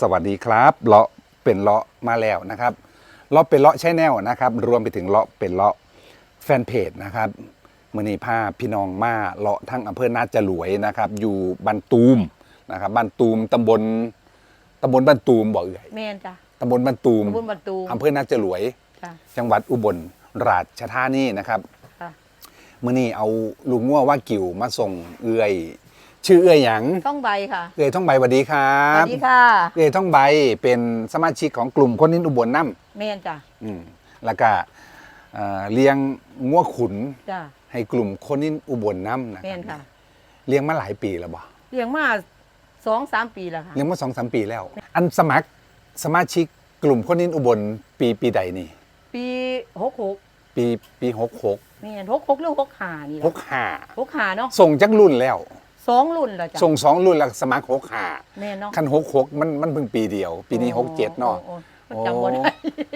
สวัสดีครับเลาะเป็นเลาะมาแล้วนะครับเลาะเป็นเลาะใช่แนวนะครับ รวมไปถึงเลาะเป็นเลาะแฟนเพจนะครับมือนี้พาพี่น้องมาเลาะทั้งอำเภอนาจรวยนะครับ อยู่บ้านตูมนะครับบ้านตูมตำบลตำบลบ้านตูมบอกเอ่ยแมนจ้ะตำบลบ้านตูมตำบลบันตูมอำเภอนาจรวย จ้ะ จังหวัดอุบลราชธานีนะครับค่ะ มื่อนี้เอาลูกงัวว่ากิวมาส่งเอื้อย ชื่อเอื้อยหยังต้องใบค่ะเอื้อยท่องใบสวัสดีครัสวับสดีค่ะเอื้อยท่องใบเป็นสมาชิกของกลุ่มคนนินอุบลน้แมนจ้ะำอืมแล้วก็เอ่อเลี้ยงงัวขุนจ้ะให้กลุ่มคนนินอุบลน้ำนะแมรับนค่ะเลี้ยงมาหลายปีแล้วบ่เลี้ยงมาสองสามปีแล้วค่ะเลี้ยงมาสองสามปีแล้ว อันสมัครสมาชิกกลุ่มคนนินอุบลปีปีใดนี่ ปีหกหกปีปีหกหกแมนหกหกหรือหกหานี่แหหละกห้า หกหาเนาะส่งจักรุ่นแล้ว สองรุ่นแล้วจ้ะส่งสองรุ่นแล้วสมัครหกห้าแมนเนาะคันหกหกมันมันเพิ่งปีเดียว ปีนี้หกเจ็ดเนาะโอ้โอ้จำบ่ได้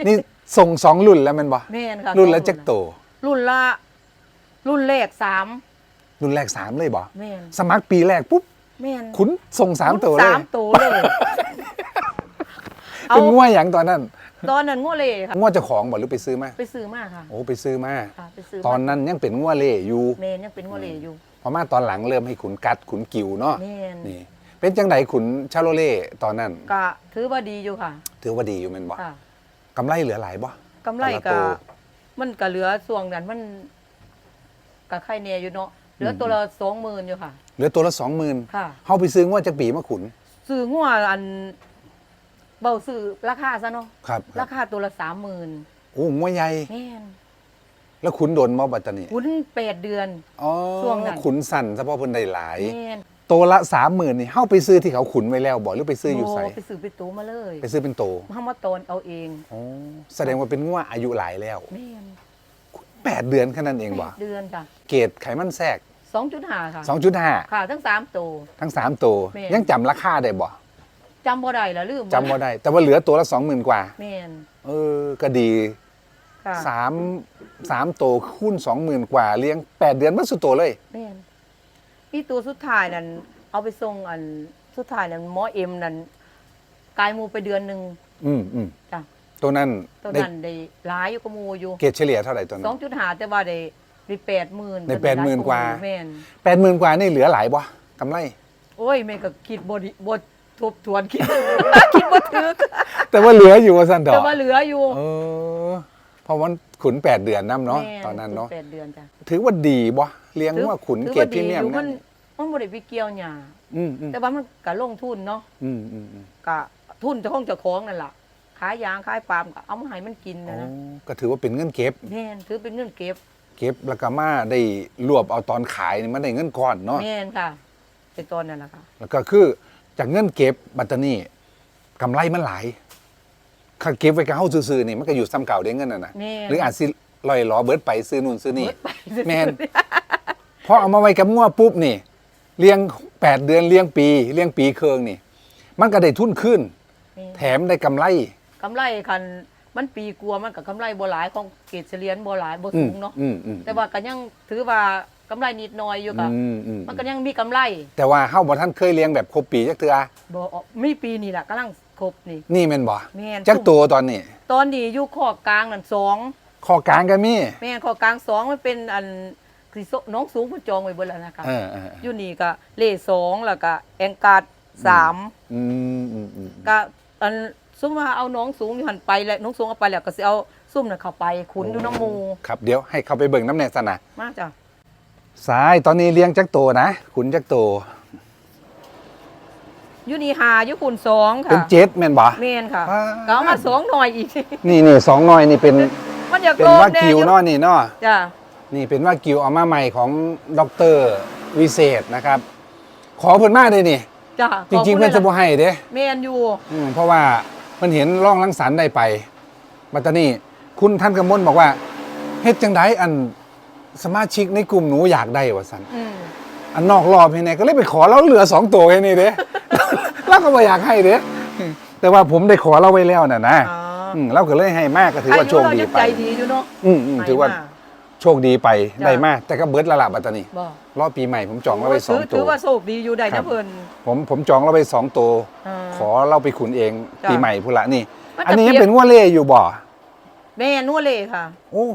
นี่ส่งสองรุ่นแล้วแมันบ่แมนค่ะรุ่นละสองจักโต รุ่นละรุ่นแรกสามรุ่นแรกสามเลยบ่แมนสมัครปีแรกปุ๊บแมนคุณส่งสามตัวเลยสามตัวเลยเอาเป็นง่วยอย่างตอนนั้น ตอนนั้นงัวเล่ค่ะง่วเจ้าของบ่หรือไปซื้อมาไปซื้อมาค่ะโอ้ไปซื้อมาค่ะไปซื้อตอนมานั้นยังเป็นง่วเล่อยู่แมนยังเป็นงัวเล่อยู่ พอมาตอนหลังเริ่มให้ขุนกัดขุนกิวเนาะแมนนี่ เป็นจังไดขุนชาโลเล่ตอนนั้น ก็ถือว่าดีอยู่ค่ะถือว่าดีอยู่แม่นบ่ค่ะกำไรเหลือหลายบ่กำไรแต่ละตัก็วมันก็เหลือส่วงนั้นมันก็ไข่เนียอยู่เนาะเหลือตัวละสองหมื่นอยู่ค่ะ เหลือตัวละสองหมื่นค่ะ เฮาไปซื้อง่วจักปีมาขุนซื้องัวอันเบาซื้อราคาซะเนาะครับราคาตัวละสามหมื่นโอ้ง่วใหญ่ แม่น แล้วขุนโดนบ่บัดตานีคุณแปดเดือน อ๋อช่วงนั้น ขุนสั่นเฉพาะเพิ่นได้หลาย แม่นตัวละสามหมื่นนี่เฮาไปซื้อที่เขาขุนไว้แล้วบ่หรือไปซื้ออยู่ไสโไปซื้อไปตู้มาเลยไปซื้อเป็นโตมามาตอนเอาเองอ๋อแสดงว่าเป็นง่วอายุหลายแล้วแม่นแปดเดือนแค่นั้นเองแปบ่ดเดือนจ้ะเกรดไขมันแทรกสองจุดห้าค่ะ 2.5 ค่ะ ทั้งสามตัว ทั้งสามตัวแม่ ยังจำราคาได้บ่จำบ่ได้ละลืมจำบ่ได้ แต่ว่าเหลือตัวละ20,000กว่า แม่นเออก็ดี ค่ะสามสามตัวคูณ20,000กว่าเลี้ยงแปดเดือนมันสุดโตเลย แม่นมีตัวสุดท้ายนั่นเอาไปส่งอันสุดท้ายนั่นหมอเอ็มนั่นกายหมูไปเดือนหนึ่งอืมอืมจ้ะตัวนั้นตัวได้นั้นได้หลายอยู่กับหมูอยู่เกรดเฉลี่ยเท่าไหร่ตัวนั้สองนจุดหาแต่ว่าได้ได้แปดหมื่นได้80,000กว่า แม่นแปดหมื่นกว่านี่เหลือหลายบ่กำไร โอ้ยแม่ก็คิดบดบดทบทวนคิด คิดบ่ถึกแต่ว่าเหลืออยู่ว่าซั่นดอแต่กว่าเหลืออยู่ เออ เพราะว่าขุนแปดเดือนน้ำเนาะแม่ตอนนั้นเนาะแปดเดือนจ้ะถือว่าดีบ่เลี้ยงว่าขุนถือเกรดว่าพรีดีเมียมอยู่มันั่นนมันบ่ได้ไปเกี่ยวหญ้าอืมอืมแต่ว่ามันก็ลงทุนเนาะอืมอืมอืมก็ทุนเจ้าของเจ้าของนั่นล่ะขายยางขายปาล์มก็เอามาให้มันกินอ๋อนะนะก็ถือว่าเป็นเงินเก็บ แม่นถือเป็นเงินเก็บเก็บแล้วก็มาได้รวบเอาตอนขายนี่มันได้เงินก้อนเนาะแม่นค่ะเป็นตอนนั้นแหละค่ะ แล้วก็คือจากเงินเก็บบัตตานี่กำไรมันหลาย ถ้าเก็บไว้กับเฮาซื่อๆนี่มันก็อยู่ซ้ำเก่าได้เงินน่ะนะแม่น หรืออาจสิลอยล้อเบิดไปซื้อนู่นซื้อนี่เบิดไปแม่น พอเอามาไว้กับงัวปุ๊บนี่เลี้ยงแปดเดือนเลี้ยงปีเลี้ยงปีเคืองนี่ มันก็ได้ทุนขึ้นแม่นแถมได้กำไร กำไรคันมันปีกลัวมันกับกำไรบ่หลายของเกรดเฉลียนบ่หลายบ่อืสูมงเนาะอืมอืมแต่ว่าก็ยังถือว่ากำไรนิดหน่อยอยู่กับอืมอืมมันก็ยังมีกำไรแต่ว่าเฮาบ่ท่านเคยเลี้ยงแบบครบปีจักเทื่อบ่ออกมีปีนี่แหละกำลัง ครบนี่ นี่แม่นบ่แม่น จักตัวตอนนี้ตอนนี้อยู่ข้อกลางนั่นสองข้อกลางก็มีแม่นข้อกลางสองมันเป็นอันคือโซน้องสูงเพิ่นจองไว้เบิดแล้วนะคะเออเออเอออยู่นี่ก็เลขสองแล้วก็แองการ์ดสาม อืมอืมอืมก็อันซุ่มว่าเอาน้องสูงอยู่หันไปแล้วน้องสูงเอาไปแล้วก็สิเอาซุ่มน่ะเข้าไปขุนอยู่น้ำหมูครับเดี๋ยวให้เขาไปเบิ่งน้ำแน่สนะ มาจ้ะ สายตอนนี้เลี้ยงจักโตนะขุนจักโตอ ยู่นี่หาอยู่ขุนสองค่ะเป็นเจ็ดแม่นบ่แม่นค่ะว้าก็เอามาสองหน่อยอีก นี่นี่สองหน่อยนี่เป็นมันอยากเป็นโลว่าแน่กิวอยู่เนาะนี่เนาะจ้ะนี่เป็นว่ากิวเอามาใหม่ของดอกเตอรวิเศษนะครับ ขอเพิ่นมาเลยนี่ จ้ะจริง ๆ เพิ่นจะบ่ให้เด้แม่นอยู่อืมเพราะว่าเพิ่นเห็นร่องลังสรรค์ได้ไปบัดตานี้คุณท่านกำมลบอกว่าเฮ็ดจังไดอันสมาชิกในกลุ่มหนูอยากได้ว่าซั่นอืมอันนอกรอบให้แน่ก็เลยไปขอเราเหลือสองตัวแค่นี้เด้เรา ก็บ่อยากให้เด้แต่ว่าผมได้ขอเราไว้แล้วน่ะนะอ๋อมเราก็เลยให้มากก็ถือว่าโชคดีอายุเรายังไปใจดีอยู่เนาะอืมอืมถือว่าให้มโชคดีไปจ้ะ ได้มาก แต่ก็เบิดและละบัดตานี้บ่รอบปีใหม่ผมจองเราไปสองถืตัถืวอว่าโชคดีอยู่ได้ครันะบ เพิ่น ผมผมจองเราไปสองตัวอ่าขอเราไปขุนเองจ้ะปีใหม่พุนละนี่ มันจะอันนี้ยังเปรียบเป็นงัวเล่อยู่บ่แม่นัวเลยค่ะ โอ้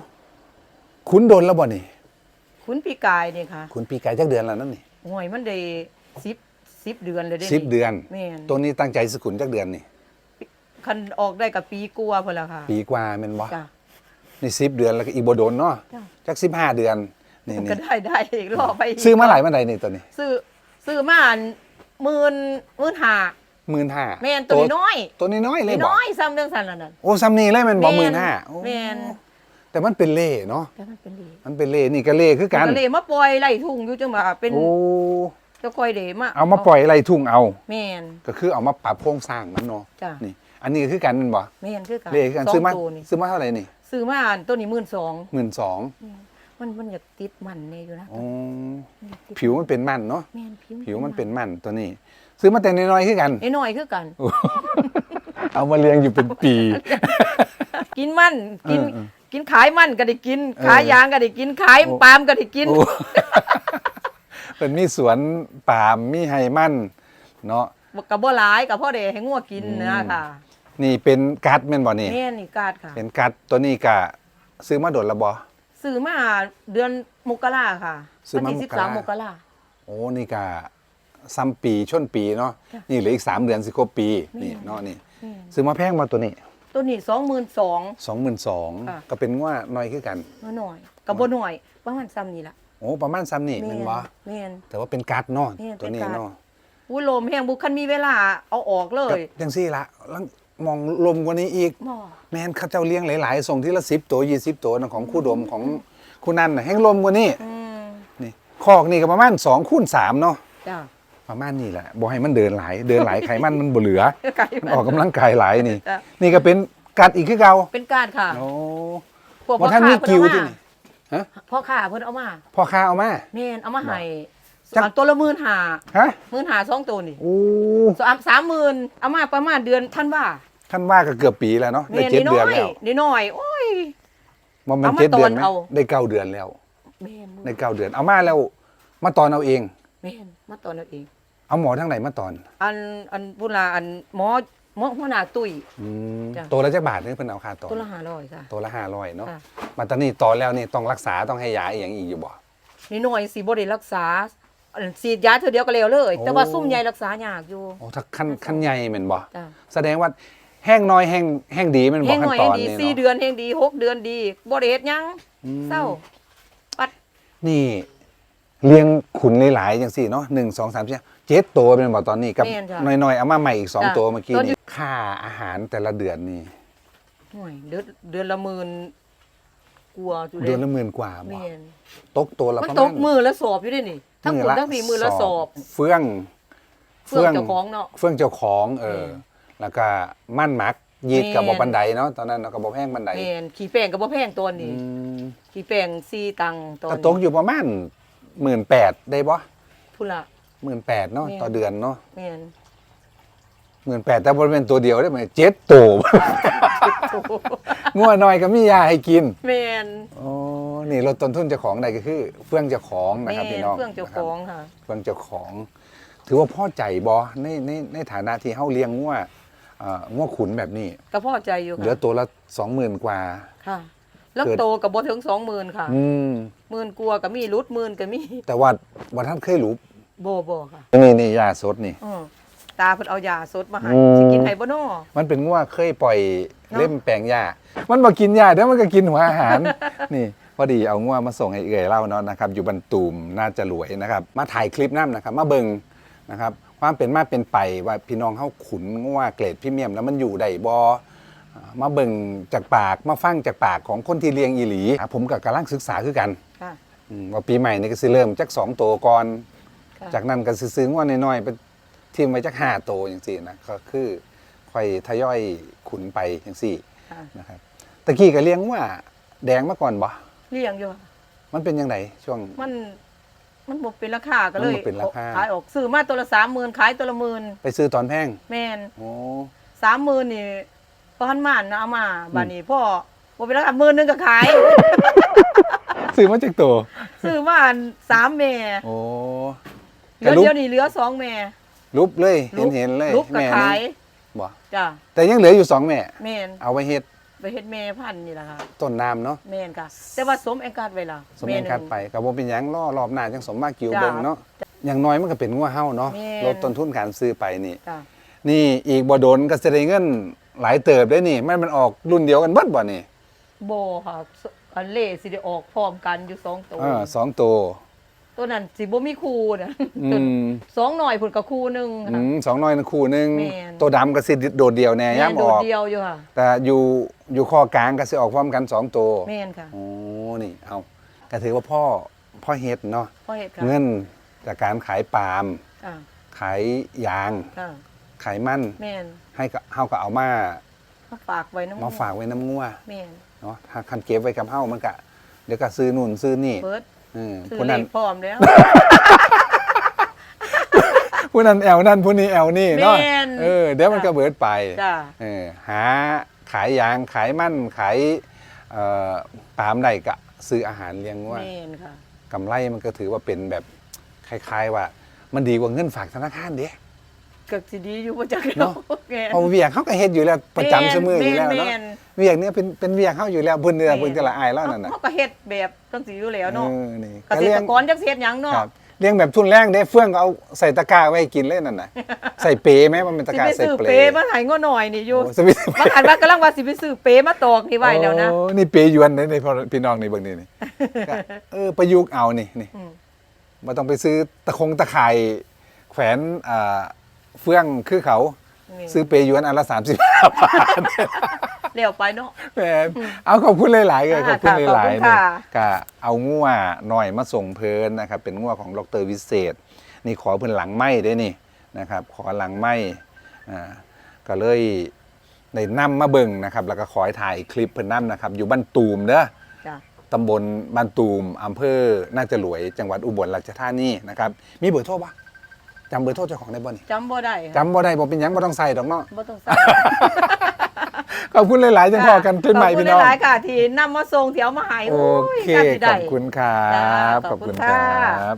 ขุนโดนแล้วบ่นี่ คุณปีกายนี่ค่ะขุนปีกายจักเดือนแล้วนั่นนี่ห่วยมันได้ 10 10เดือนเลยได้สิบเดือน แม่นตัวนี้ตั้งใจสกุลจักเดือนนี่ คันออกได้กับปีกลัวาพุ่นละค่ะปีกว่าแม่นบ่จ้ะ นี่สิบเดือนแล้วก็อีกบ่โดนเนาะจ้ะ จักสิบห้าเดือนนี่ก็นี่ได้ได้อีกรอไปกซื้อมาหลายมาใดนี่ตัวนี้ซื้อซื้อมาอันหมื่นหมื่นห้าหมื่นห้าแม่นตัวน้อยตัวนี้น้อยๆเลยบ่น้อยๆซ้ำเรื่องสันนั่นน่ะโอ้ซ้ำนี่เลยแมันบ่หมื่นห้าแม่นแต่มันเป็นเล่เนาะแต่มันเป็นดีมันเป็นเล่นี่ก็เล่คือกันก็เลยมาปล่อยไล่ทุ่งอยู่จังหวะเป็น โอ้เจ้าค่อยเดมาเอามาปล่อยอะไรทุ่งเอาแม่นก็คือเอามาปรับโครงสร้างมันเนาะจ้ะนี่อันนี้คือกันแมันบ่แม่นคือกันเล่คือกันสอซื้องมาตัวนี่ซื้อมาเท่าไหร่นี่ซื้อมาอันตัวนี้หมื่นสองหมื่นสองมันมันอยากติดมันเนี่ยอยู่นะอ๋อมันอยากติดผิวมันเป็นมันเนาะแม่นผิวผิวมันเป็นมันตัวนี้ ซื้อมาแต่น้อยๆคือกันน้อยๆคือกัน เอามาเลี้ยงอยู่เป็นปี กินมันกินเออเออกินขายมันก็ได้กินเออขายยางก็ได้กิน ขายโอ้ปาล์มก็ได้กินโอ้ เป็นมีสวนปาล์มมีไฮมันเนาะกับบ่หลายกับพ่อเดให้งัวกินอืมนะค่ะนี่เป็นกัดแม่นบ่นี่แม่นี่กาดค่ะ เป็นกัดตัวนี้กะซื้อมาโดดละบ่ซื้อมาเดือนมกราค่ะซื้อมาวันที่มสิบกสารามมกราโอ้นี่กะซ้ำปีชนปีเนาะจ้ะนี่เหลืออีกสามเดือนสิครบปีแม่นี่เนาะนี่แม่นซื้อมาแพงมาตัวนี้ ตัวนี้สองหมื่นสองสองหมื่นสองค่ะก็เป็นว่าน้อยขึ้นกันมาหน่อยกับบ่หน่อยประมาณซ้ำนี่ล่ะโอ้ประมาณซ้ำนี่แม่แมันนบ่แม่น แต่ว่าเป็นกัดเนาะแม่นตัวนี้เป็นกัดเนาะอุ้ยลมแห้งบุคันมีเวลาเอาออกเลกับยจังซี่ละแล้วมองลมกว่านี้อีกหมอแมนเขาเจ้าเลี้ยงหลายๆ ส่งที่ละสิบตัวยี่สิบตัวนะของคู่ดมของคู่นั่นน่ะแห้งลมกว่านี้อืมนี่คอกนี่ก็ประมาณสองคูณสามเนาะจ้าประมาณนี้แหละบอกให้มันเดินหลาย เดินหลายไขมันมันบ่เหลือ ไก่มันออกกำลังกายหลายนี่ จ้ะนี่ก็เป็นกัดอีกคือเก่าเป็นการค่ะโอ้ พวกว่าท่านมีกิวที่เพิ่นนี่ ฮะเอามาพ่อข้าเพิ่นเอามาพ่อค้าเอามา แม่นเอามาให้จัก สามตัวละหมื่นหาฮะหมื่นหาสองตัวนี่โอ้สามสามหมื่นเอามาประมาณเดือนท่านว่าท่านว่าก็เกือบปีแล้วเนาะได้แม่นเจ็ดน้เดืออนยแล้วนิดหน่อยโอ้ย มันมันเอามาเจ็ดเดือนไหมตอนเอา ได้เก้าเดือนแล้วแม่นได้เก้าเดือนเอามาแล้วมาตอนเอาเอง แม่นมาตอนนั้นเอง เอาหมอทั้งไหนมาตอน อันอันพุลาอันหมอ หมอหัวหน้าตุ้ย อืมจ้ะ ตัวละจักบาทนี่เพิ่นเอาค่าตอนตัวละห้าร้อยค่ะ ตัวละห้าร้อยเนาะค่ะ มาตอนนี้ตอนแล้วนี่ต้องรักษาต้องให้ยาอหย่างอีกอยู่บ่นิดหน่อยสิบ่ได้รักษาอันฉีดยาเธอเดียวก็แล้วเลย โอ้ แต่ว่าซุ่มใหญ่รักษายากอยู่โอ้ถ้าขั้นขั้นใหญ่แม่นบ่จ้ะแสดงว่าแห้งน้อยแห้งแห้งดีแม่นบ่เฮงขั้หนน่อยตให้อนดีนี่สี่เนาะเดือนเฮงดีหกเดือนดีบ่ได้เฮ็ดหยังอืมเศร้าปัดนี่ เลี้ยงขุนหลายๆจังซี่เนาะ1 2 3 4 7ตัวแม่นบ่ตอนนี้กับแม่นจ้ะน้อยๆเอามาใหม่อีกสองจ้ะตัวเมื่อกี้ตอนนี้ นี่ค่าอาหารแต่ละเดือนนี่หน่อยเดือนเดือนละหมื่นกลัวอยู่เดือนละหมื่นกว่าบ่แม่นตกตัวละมันประตมาณกมือละสอบอยู่ด้วยนี่ทั้งมื้ขุอนละทั้งผีมือละสอบเฟื่อง เฟื่องเจ้าของเนาะ เฟื่องเจ้าของเออ แม่แล้วก็มั่นหมักยีดกับแม่บ่บันไดเนาะตอนนั้นเนาะกับบ่แห้งบันไดแม่นขี่แป้งกับบ่แพงตัวอืนี้มขี่แป้งสี่ตังค์ตอนก็ตกอยู่ประมาณหมื่นแปดได้บ่พุ่นละ หมื่นแปดเนาะแม่นต่อเดือนเนาะแม่นหมื่นแปดแต่บริเวณตัวเดียวได้ไหมเจ็ดตัวงัวน้อยก็มียาให้กินแม่นอ๋อนี่ลดต้นทุนเจ้าของได้ก็คือ เฟื่องเจ้าของนะแม่ครับพี่นน้องเฟื่องเจ้าของค่ะ เฟื่องเจ้าของ ถือว่าพ่อใจบอในในในฐานะที่เฮาเลี้ยงงัวเอ่องัวขุนแบบนี้ ก็พอใจอยู่เหลือค่ะตัวละสองหมื่นกว่า ค่ะ แล้วเกิด โตกับบ่ถึงสองหมื่นค่ะอืม หมื่นกลัวาก็มีรุดหมื่นก็มีแต่ว่าวันท่านเคยรู้ บ่บ่ค่ะ นี่นี่ยาสดนี่ อือตาเพิ่นเอายาสดมาให้อืม สิกินให้บ่น้อ มันเป็นงัวเคยปล่อยเนอะเล่มแปลงหญ้ามันมากินหญ้าเดี๋ยวมันก็กินหัวอาหาร นี่พอดีเอางัวมาส่งให้เอื่อยเล่าเนาะนะครับ อยู่บันตูมน่าจะรวยนะครับ มาถ่ายคลิปน้ำนะครับ มาเบิงนะครับ ความเป็นมาเป็นไปว่าพี่น้องเขาขุนงัวเกรดพรี่เมียม แล้วมันอยู่ได้บอมาเบิงจากปากมาฟังจากปากของคนที่เลี้ยงอีหลีอะผมกับกำลังศึกษาคือกันค่ะ อืมว่าปีใหม่นี่ก็สิเริ่มจากสองตัวก่อนค่ะ จากนั้นก็สิซื้องัวน้อยๆไปทีมไว้จากห้าตัวอย่างสี่นะก็คือค่อยทยอยขุนไปอย่างสี่ค่ะนะครับตะกี้ก็เลี้ยงว่าแดงมาก่อนบ่เลี้ยงอยู่มันเป็นยังไงช่วงมันมันบ่เป็นราคาก็เลยมันบ่เป็นราคาขายออกซื้อมาตัวละ30,000ขายตัวละหมื่นไปซื้อตอนแพงแม่นโอ้30,000นี่พอหันมานนะเอามาบัดนี้พ่อบ่เป็นราคาหมื่นหนึงก็ขายซื้อมาจากตัวซื้อมาอันสามแม่โอ้ เหลือแต่ลูกเดียวนี่เหลือสองแม่รูปเลยลูเห็นกเห็นๆเลยลูกก็แม่ขายบ่จ้ะแต่ยังเหลืออยู่สองแม่แม่นเอาไว้เฮ็ดไปเฮ็ดแม่พันธุ์นี่แหละค่ะต้นน้ำเนาะแม่นค่ะ แต่ว่าสมแองกัดไว้ล่ะสมเด็จคัดไปกับบ่เป็นหยังล่อรอบหน้าจังสมมากิวจ้ะเบิ่งเนาะอย่างน้อยมันก็เป็นงัวเฮาเนาะแม่นลดต้นทุนการซื้อไปนี่จ้ะนี่อีกบ่โดนก็สิได้เงินหลายเติบได้นี่มันมันออกรุ่นเดียวกันเบิดบ่นี่โบค่ะสอันเล่สิได้ออกพร้อมกันอยู่สองตัวเออสองตัว ตัวนั้นสิบ่มีคู่นะอืม สองหน่อยพุ่นกับคู่หนึงอืค่ะ มสองน้อยนะคู่หนึงแม่น ตัวดำก็สิโดดเดียวแน่แม่ย่ํนอโดอดกเดียวอยู่ค่ะ แต่อยู่อยู่ข้อกลางก็สิออกพร้อมกันสองตัวแม่นค่ะโอ้นี่เอาก็ถือว่าพ่อพ่อเฮ็ดเนาะพ่อเฮ็ดค่ะเงินจากการขายปาล์มค่ะขายยาง ค่ะ ขายมันแม่นให้กับเฮาก็เอามามาฝากไว้น้ำมาฝากไว้น้ำงัวแม่นเนาะถ้าคันเก็บไว้กับเฮามันก็เดี๋ยวก็ซื้อนู่นซื้อนี่ เบิดเออซื้อผู้เลนั้น ขพร้อมแล้ว ผู้นั้นแอวนั่นผู้นี้แอวนี่เนาะแม่น เออเดี๋ยวมันก็เบิดไป จ้ะเออหาขายยางขายมันขายเอ่อปาล์มได้ก็ซื้ออาหารเลี้ยงงัวแม่นค่ะ กำไรมันก็ถือว่าเป็นแบบคล้าย ๆ ว่า มันดีกว่าเงินฝากธนาคารเด้ ก็สิดีอยู่บ่จักเนาะแม่นเพราะเวียกเขาก็เฮ็ดอยู่แล้วประจำเสมออยู่แล้วเนาะแม่นเวียกเนี้ยเป็นเป็นเวียกเขาอยู่แล้วเพิ่นเนี่ยแม่นเพิ่นก็ละอายแล้วนั่นน่ะเขาก็เฮ็ดแบบจังสิอยู่แล้วเนาะเออนี่เกษตรกรจักสิเฮ็ดหยังเนาะครับเลี้ยงแบบทุนแรงเด้เฟื่องก็เอาใส่ตะกร้าไว้ให้กินเลยนั่นน่ะ ใส่เปไหมมันเป็นตะสิกร้าไปใส่ซื้อเปเปมาให้ง้อหน่อยนี่อยู่โอ้สวิตบางอันว่ากำลังว่าสิไปซื้อเปมาตอกนี่ไว้แล้วนะ โอ้นี่เปยวนในในพี่น้องในเบิ่งนี่นี่ก็เออประยุกต์เอานี่นี่อืม บ่ต้องไปซื้อตะคงตะข่ายแขวนอ่า เฟื่องคือเขานี่ซื้อเปยวนอันละ35บาทเลี้ยวไปเนาะแหมเอาขอบคุณหลายๆเลยขค่ะอบคุณหลายๆขอบคุณเนี่ยค่ะก็เอางัวหน่อยมาส่งเพลินนะครับ เป็นงัวของดรวิเศษ นี่ขอเพิ่นหลังไหมได้นี่นะครับ ขอหลังไหมอ่าก็เลยได้นำมาเบิ่งนะครับ แล้วก็ขอให้ถ่ายคลิปเพิ่นนำนะครับ อยู่บ้านตูมเด้อจ้ะตำบลบ้านตูมอำเภอน่าจะหลวย จังหวัดอุบลราชธานีนะครับ มีเบอร์โทรปะ จำเบอร์โทรเจ้าของได้บ่นี่จำบ่ได้ค่ะจำบ่ได้บ่เป็นหยังบ่ต้องใส่ดอกเนาะ บ่ต้องใส่ขอบคุณหลายๆจังพอกันคลิปใหม่พี่น้อง ขบคุณหลายๆค่ะ ที่นำมาส่งเที่ยวมาให้โอโอ้ยเคน่าสิขได้อบคุณครัจ้าบขอบคุณคค่ะรับ